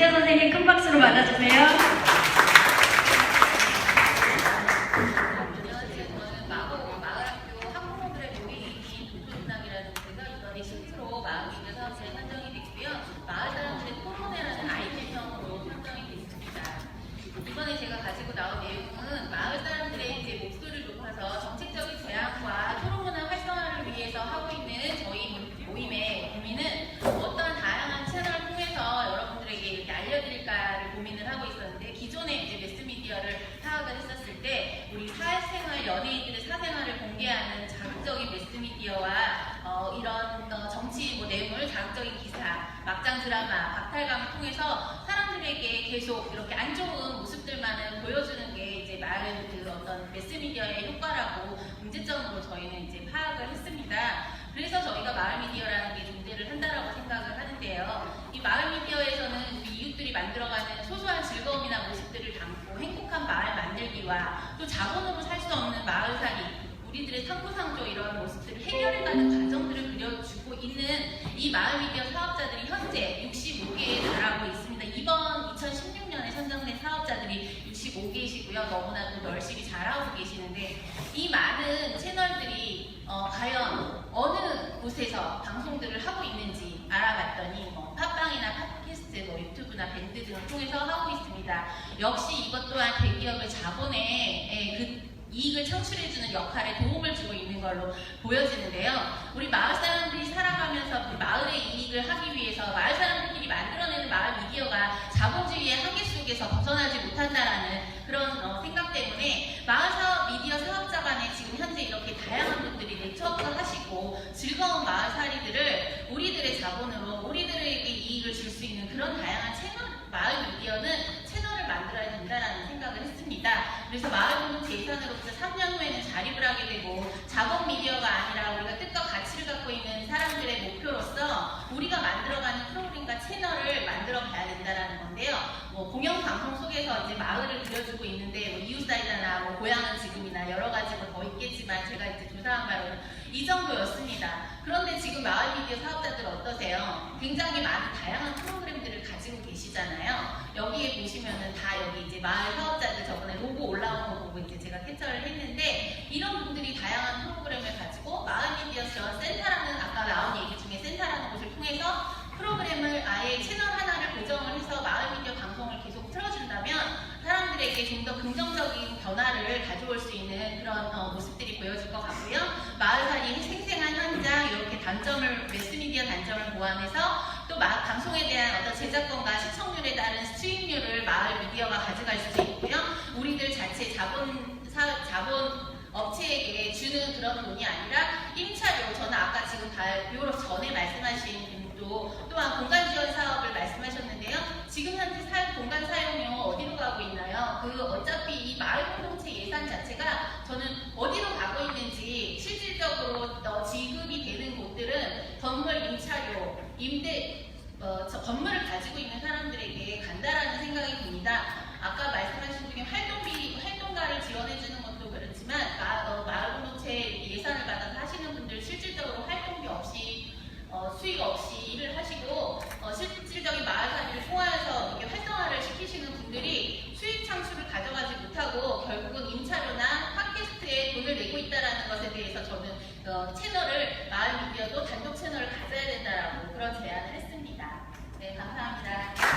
오지현 선생님 큰 박수로 맞아주세요. 저는 마고 마을학교 학부모들의 모임인 도토문학이라는 곳에서 이번에 신수로 마을미디어 사업체에 선정이 됐고요. 마을 사람들의 토론회라는 아이템형으로 선정이 됐습니다. 이번에 제가 가지고 나온 내용은 마을 사람들의 이제 목소리를 높여서 정책적인 제안과 토론문화 활성화를 위해서 하고 있는 저희 모임의 고민은 어떤 다양한 채널을 통해서 여러분들에게 이렇게 알려드릴까를 고민을 하고 있었는데 기존에 이제 매스미디어를 파악을 했었을 때 우리 사회생활 연예인들의 사생활을 공개하는 자극적인 매스미디어와 어, 이런 어, 정치 뭐 뇌물, 자극적인 기사, 막장 드라마, 박탈감을 통해서 사람들에게 계속 이렇게 안 좋은 모습들만을 보여주는 게 이제 말은 그 어떤 매스미디어의 효과라고 문제점으로 저희는 이제 파악을 했습니다. 그래서 저희가 마을 미디어라는 게 존재를 한다라고 생각을 하는데요. 이 마을 미디어에서는 우리 이웃들이 만들어가는 소소한 즐거움이나 모습들을 담고 행복한 마을 만들기와 또 자본으로 살 수 없는 마을 살이 우리들의 상부상조 이런 모습들을 해결해가는 과정들을 그려주고 있는 이 마을 미디어 사업자들이 현재 65개에 달하고 있습니다. 이번 2016년에 선정된 사업자들이 65개이시고요. 너무나도 열심히 잘하고 계시는데 이 많은 채널들이 어, 과연 어느 곳에서 방송들을 하고 있는지 알아봤더니 뭐 뭐 유튜브나 밴드 등을 통해서 하고 있습니다. 역시 이것 또한 대기업의 자본의 예, 그 이익을 창출해주는 역할에 도움을 주고 있는 걸로 보여지는데요. 우리 마을 사람들이 살아가면서 그 마을의 이익을 하기 위해서 마을 사람들끼리 만들어내는 마을 미디어가 자본주의의 한계 속에서 벗어나지 못한다라는 그런 어, 생각 때문에 마을 사업 미디어 사업자 간에 지금 현재 이렇게 다양한 분들이 네트워크 하시고 즐거운 마을 살이들을 우리들의 자본으로 우리들에게 이익을 줄 수 있는 그런 다양한 채널 마을 미디어는 채널을 만들어야 된다라는 생각을 했습니다. 그래서 마을 공동체 예산으로부터 3년 후에는 자립을 하게 되고 자본 미디어가 아니라 우리가 뜻과 가치를 갖고 있는 사람들의 목표로서 우리가 만들어가는 프로그램과 채널을 만들어 가야 된다라는 건데요. 뭐 공영 방송 속에서 이제 마을을 그려주고 있는데 뭐 이웃사이다나 뭐 고향은 지금이나 여러 가지 뭐더 있겠지만 제가 이제 조사한 바로는 이 정도였습니다. 그런데 지금 마을 미디어 사업자들 어떠세요? 굉장히 많은 다양한 프로그램들을 가지고 계시잖아요. 여기에 보시면은 다 여기 이제 마을 사업자들 저번에 로고 올라온 거 보고 이제 제가 캡처를 했는데 이런 분들이 다양한 프로그램을 가지고 마을 미디어 지원 센터라는 아까 나온 얘기 중에 센터라는 곳을 통해서 프로그램을 아예 채널 하나를 고정을 해서 마을 미디어 방송을 계속 틀어준다면 사람들에게 좀 더 긍정적인 변화를 가져올 수 있는 그런 어, 모습들이 보여질 것 같고요. 마을살이 생생한 현장 이렇게 단점을 매스미디어 단점을 보완해서 또 마- 방송에 대한 어떤 제작권과 시청률에 따른 수익률을 마을 미디어가 가져갈 수 있고요. 우리들 자체 자본 사, 자본 업체에게 주는 그런 돈이 아니라 임차료 저는 아까 지금 다 유럽 전에 말씀하신 분도 또한 공간 지원 사업을 말씀하셨 그 채널을 마음이 비어도 단독 채널을 가져야 된다라고 그런 제안을 했습니다. 네, 감사합니다.